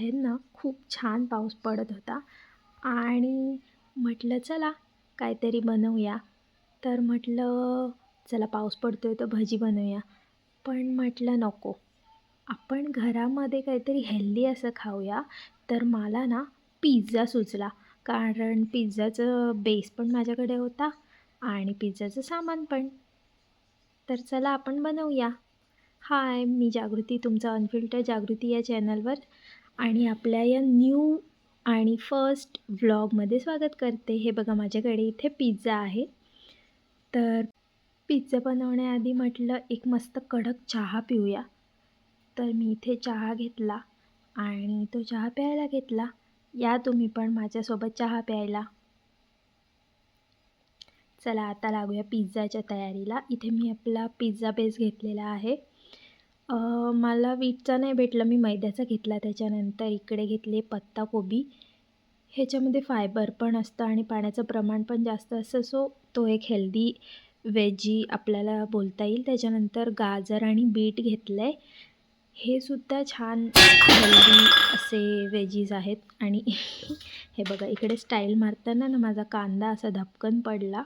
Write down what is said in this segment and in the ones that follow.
बाहेर ना खूप छान पाऊस पडत होता. आणि म्हटलं चला काहीतरी बनवूया. तर म्हटलं चला पाऊस पडतो आहे तर भजी बनवूया. पण म्हटलं नको आपण घरामध्ये काहीतरी हेल्दी असं खाऊया. तर मला ना पिझ्झा सुचला. कारण पिझ्झाचं बेस पण माझ्याकडे होता आणि पिझ्झाचं सामान पण. तर चला आपण बनवूया. हाय मी जागृती तुमचं अनफिल्टर जागृती या चॅनलवर आणि आपल्या या न्यू आणि फर्स्ट व्लॉगमध्ये स्वागत करते. हे बघा माझ्याकडे इथे पिझ्झा आहे. तर पिझ्झा बनवण्याआधी म्हटलं एक मस्त कडक चहा पिऊया. तर मी इथे चहा घेतला आणि तो चहा प्यायला घेतला. या तुम्ही पण माझ्यासोबत चहा प्यायला. चला आता लागूया पिझ्झाच्या तयारीला. इथे मी आपला पिझ्झा बेस घेतलेला आहे. मला वीटचा नाही भेटला. मी मैद्याचा घेतला त्याच्यानंतर इकडे घेतले पत्ताकोबी ह्याच्यामध्ये फायबर पण असतं आणि पाण्याचं प्रमाण पण जास्त असतं. सो तो एक हेल्दी वेजी आपल्याला बोलता येईल. त्याच्यानंतर गाजर आणि बीट घेतलं आहे हे सुद्धा छान हेल्दी असे वेजीज आहेत. आणि हे बघा इकडे स्टाईल मारताना ना माझा कांदा असा धपकन पडला.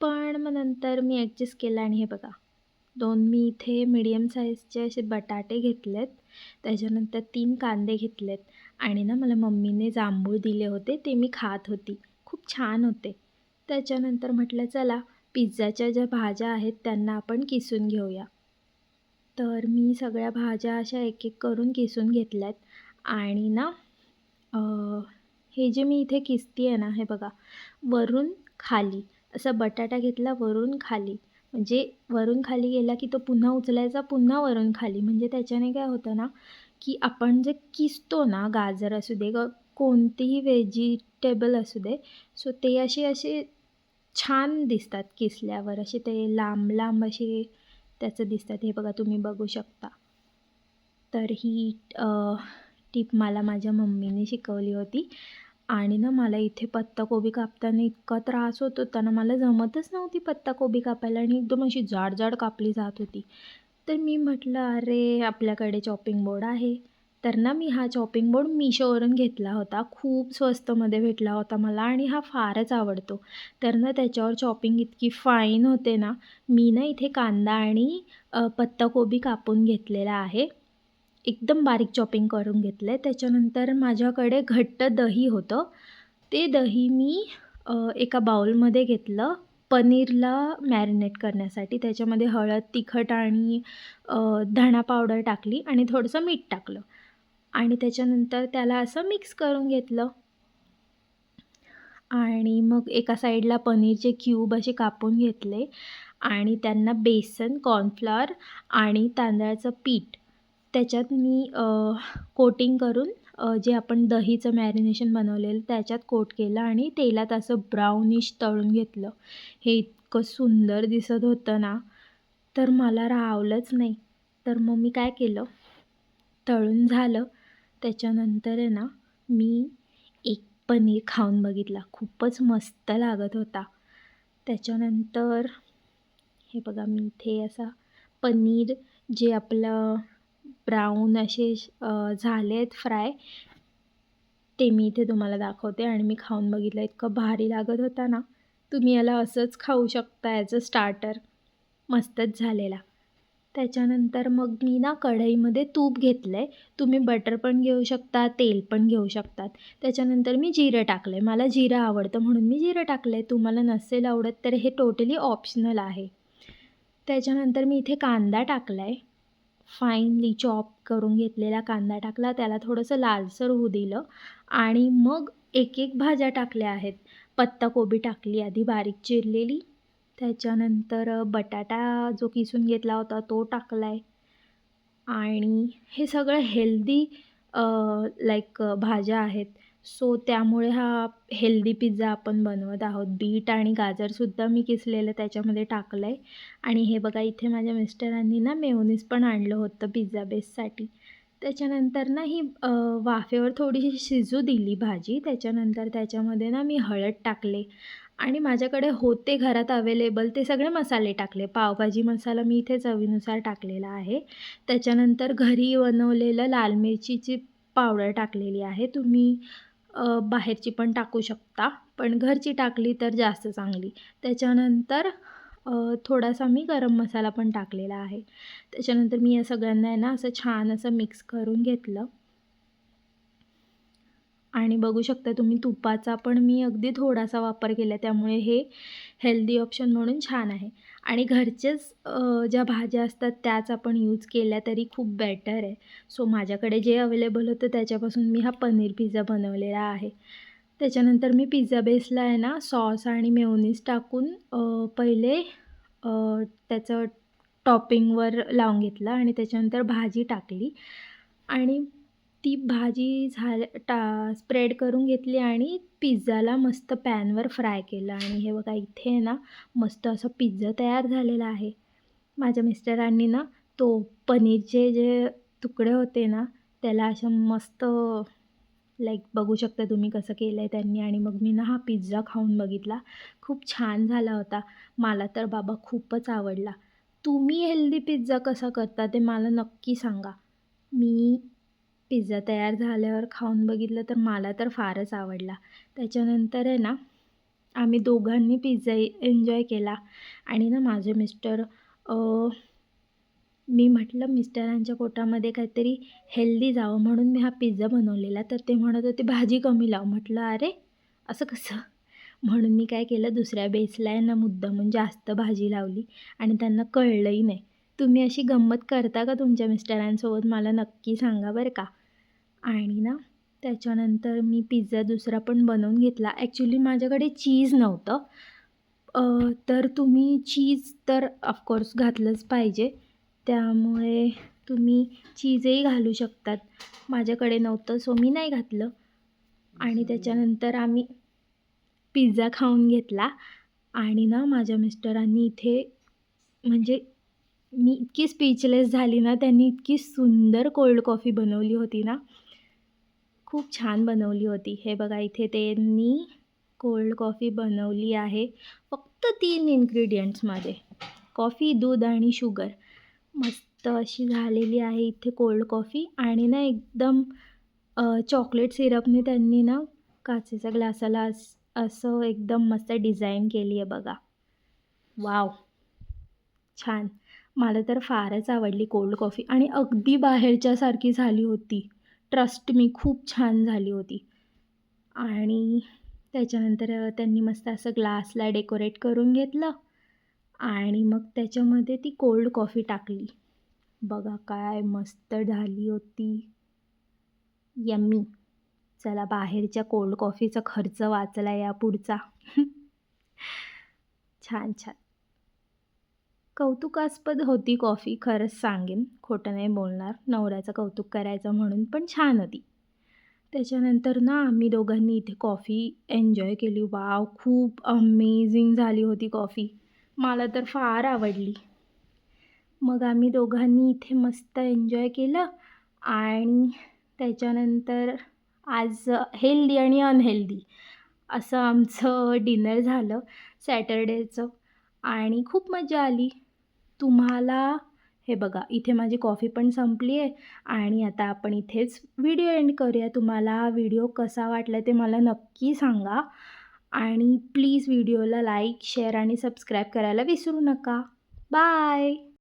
पण मग नंतर मी ॲडजस्ट केला आणि हे बघा. दोन मी इथे मिडियम साईजचे असे बटाटे घेतलेत. त्याच्यानंतर तीन कांदे घेतलेत. आणि ना मला मम्मीने जांभूळ दिले होते ते मी खात होती. खूप छान होते. त्याच्यानंतर म्हटलं चला पिझ्झाच्या ज्या भाज्या आहेत त्यांना आपण किसून घेऊया. तर मी सगळ्या भाज्या अशा एक एक करून किसून घेतल्यात. आणि ना हे जे मी इथे किसती आहे ना हे बघा वरून खाली. असा बटाटा घेतला वरून खाली. म्हणजे वरून खाली गेला की तो पुन्हा उचलायचा पुन्हा वरून खाली. म्हणजे त्याच्याने काय होतं ना की आपण जे किसतो ना गाजर असू दे ग कोणतीही व्हेजिटेबल असू दे सो ते असे असे छान दिसतात किसल्यावर. असे ते लांब लांब असे त्याचं दिसतात. हे बघा तुम्ही बघू शकता. तर ही टीप मला माझ्या मम्मीने शिकवली होती. आणि ना मला इथे पत्ताकोबी कापताना इतका त्रास होत होता ना मला जमतच नव्हती पत्ताकोबी कापायला आणि एकदम अशी जाड जाड कापली जात होती. तर मी म्हटलं अरे आपल्याकडे चॉपिंग बोर्ड आहे. तर ना मी हा चॉपिंग बोर्ड मिशोवरून घेतला होता. खूप स्वस्तमध्ये भेटला होता मला आणि हा फारच आवडतो. तर ना त्याच्यावर चॉपिंग इतकी फाईन होते ना मी ना इथे कांदा आणि पत्ताकोबी कापून घेतलेला आहे. एकदम बारीक चॉपिंग करून घेतलं आहे त्याच्यानंतर माझ्याकडे घट्ट दही होतं. ते दही मी एका बाउलमध्ये घेतलं पनीरला मॅरिनेट करण्यासाठी. त्याच्यामध्ये हळद तिखट आणि धणा पावडर टाकली आणि थोडंसं मीठ टाकलं. आणि त्याच्यानंतर त्याला असं मिक्स करून घेतलं. आणि मग एका साईडला पनीरचे क्यूब असे कापून घेतले. आणि त्यांना बेसन कॉर्नफ्लॉवर आणि तांदळाचं पीठ त्याच्यात मी कोटिंग करून जे आपण दहीचं मॅरिनेशन बनवलेलं त्याच्यात कोट केलं आणि तेलात असं ब्राउनिश तळून घेतलं. हे इतकं सुंदर दिसत होतं ना तर मला राहवलंच नाही. तर मग मी काय केलं? तळून झालं. त्याच्यानंतर आहे ना मी एक पनीर खाऊन बघितला. खूपच मस्त लागत होता. त्याच्यानंतर हे बघा मी इथे असा पनीर जे आपलं ब्राऊन असे झाले आहेत फ्राय ते मी इथे तुम्हाला दाखवते आणि मी खाऊन बघितलं इतकं भारी लागत होता ना. तुम्ही याला असंच खाऊ शकता ॲज अ स्टार्टर मस्तच झालेला. त्याच्यानंतर मग मी ना कढईमध्ये तूप घेतलं आहे तुम्ही बटर पण घेऊ शकता तेल पण घेऊ शकतात. त्याच्यानंतर मी जिरं टाकलं आहे मला जिरं आवडतं म्हणून मी जिरं टाकलं आहे तुम्हाला नसेल आवडत तर हे टोटली ऑप्शनल आहे. त्याच्यानंतर मी इथे कांदा टाकला आहे फाईनली चॉप करून घेतलेला कांदा टाकला त्याला थोडंसं लालसर होऊ दिलं आणि मग एक एक भाज्या टाकल्या आहेत. पत्ताकोबी टाकली आधी बारीक चिरलेली. त्याच्यानंतर बटाटा जो किसून घेतला होता तो टाकला आहे आणि हे सगळं हेल्दी लाईक भाज्या आहेत. सो त्यामुळे हा हेल्दी पिझ्झा आपण बनवत आहोत. बीट आणि गाजरसुद्धा मी किसलेलं त्याच्यामध्ये टाकलं आहे आणि हे बघा इथे माझ्या मिस्टरांनी ना मेयोनीज पण आणलं होतं पिझ्झा बेससाठी त्याच्यानंतर ना ही वाफेवर थोडीशी शिजू दिली भाजी. त्याच्यानंतर त्याच्यामध्ये ना मी हळद टाकले. आणि माझ्याकडे होते घरात अवेलेबल ते सगळे मसाले टाकले. पावभाजी मसाला मी इथे चवीनुसार टाकलेला आहे. त्याच्यानंतर घरी बनवलेलं लाल मिरचीची पावडर टाकलेली आहे. तुम्ही बाहेरची पण टाकू शकता. पण घरची टाकली तर जास्त चांगली. त्याच्यानंतर थोडासा मी गरम मसाला पण टाकलेला आहे. त्याच्यानंतर मी या सगळ्यांना आहे ना असं छान असं मिक्स करून घेतलं. आणि बघू शकता तुम्ही तुपाचा पण मी अगदी थोडासा वापर केला. त्यामुळे हे हेल्दी ऑप्शन म्हणून छान आहे. आणि घरचेच ज्या भाज्या असतात त्याच आपण यूज केल्या तरी खूप बेटर आहे. सो माझ्याकडे जे अवेलेबल होतं त्याच्यापासून मी हा पनीर पिझ्झा बनवलेला आहे. त्याच्यानंतर मी पिझ्झा बेसला आहे ना सॉस आणि मेयोनीज टाकून पहिले त्याचं टॉपिंगवर लावून घेतलं आणि त्याच्यानंतर भाजी टाकली. आणि ती भाजी झाल्या टा स्प्रेड करून घेतली आणि पिझ्झाला मस्त पॅनवर फ्राय केलं. आणि हे बघा इथे आहे ना मस्त असं पिझ्झा तयार झालेला आहे. माझ्या मिस्टरांनी ना तो पनीरचे जे तुकडे होते ना त्याला असं मस्त लाईक बघू शकता तुम्ही कसं केलं आहे त्यांनी. आणि मग मी ना हा पिझ्झा खाऊन बघितला. खूप छान झाला होता. मला तर बाबा खूपच आवडला. तुम्ही हेल्दी पिझ्झा कसा करता ते मला नक्की सांगा. मी पिझ्झा तयार झाल्यावर खाऊन बघितलं तर मला तर फारच आवडला. त्याच्यानंतर आहे ना आम्ही दोघांनी पिझ्झा एन्जॉय केला आणि ना माझे मिस्टर मी म्हटलं मिस्टरांच्या पोटामध्ये काहीतरी हेल्दी जावं म्हणून मी हा पिझ्झा बनवलेला. तर ते म्हणत होते भाजी कमी लाव. म्हटलं अरे असं कसं? म्हणून मी काय केलं दुसऱ्या बेसला आहे ना मुद्दा म्हणून जास्त भाजी लावली आणि त्यांना कळलंही नाही. तुम्ही अशी गंमत करता का तुमच्या मिस्टरांसोबत? मला नक्की सांगा बरं का. आणि ना त्याच्यानंतर मी पिझ्झा दुसरा पण बनवून घेतला. ॲक्च्युली माझ्याकडे चीज नव्हतं. तर तुम्ही चीज तर ऑफकोर्स घातलंच पाहिजे. त्यामुळे तुम्ही चीजही घालू शकतात. माझ्याकडे नव्हतं सो मी नाही घातलं. आणि त्याच्यानंतर आम्ही पिझ्झा खाऊन घेतला. आणि ना माझ्या मिस्टरांनी इथे म्हणजे मी इतकी स्पीचलेस झाली ना त्यांनी इतकी सुंदर कोल्ड कॉफी बनवली होती ना. खूप छान बनवली होती. हे बघा इथे त्यांनी कोल्ड कॉफी बनवली आहे. फक्त तीन इन्ग्रेडियंट्समध्ये कॉफी दूध आणि शुगर मस्त अशी झालेली आहे इथे कोल्ड कॉफी आणि ना एकदम चॉकलेट सिरपने त्यांनी ना काचेच्या ग्लासाला असं एकदम मस्त डिझाईन केली आहे बघा. वाव छान. मला तर फारच आवडली कोल्ड कॉफी आणि अगदी बाहेरच्यासारखी झाली होती. ट्रस्ट मी खूप छान झाली होती. आणि त्याच्यानंतर त्यांनी मस्त असं ग्लासला डेकोरेट करून घेतलं. आणि मग त्याच्यामध्ये ती कोल्ड कॉफी टाकली. बघा काय मस्त झाली होती. यम्मी चला बाहेरच्या कोल्ड कॉफीचा खर्च वाचला या पुढचा. छान छान. कौतुकास्पद होती कॉफी खरंच सांगेन. खोटं नाही बोलणार. नवऱ्याचं कौतुक करायचं म्हणून पण छान होती. त्याच्यानंतर ना आम्ही दोघांनी इथे कॉफी एन्जॉय केली. वाव खूप अमेझिंग झाली होती कॉफी. मला तर फार आवडली. मग आम्ही दोघांनी इथे मस्त एन्जॉय केलं आणि त्याच्यानंतर आज हेल्दी आणि अनहेल्दी असं आमचं डिनर झालं सॅटरडेचं आणि खूप मजा आली. तुम्हाला हे बघा इथे माझी कॉफी पण संपली आहे आणि आता आपण इथेच व्हिडिओ एंड करूया. तुम्हाला हा व्हिडिओ कसा वाटला ते मला नक्की सांगा आणि प्लीज व्हिडिओला लाईक शेअर आणि सबस्क्राईब करायला विसरू नका. बाय!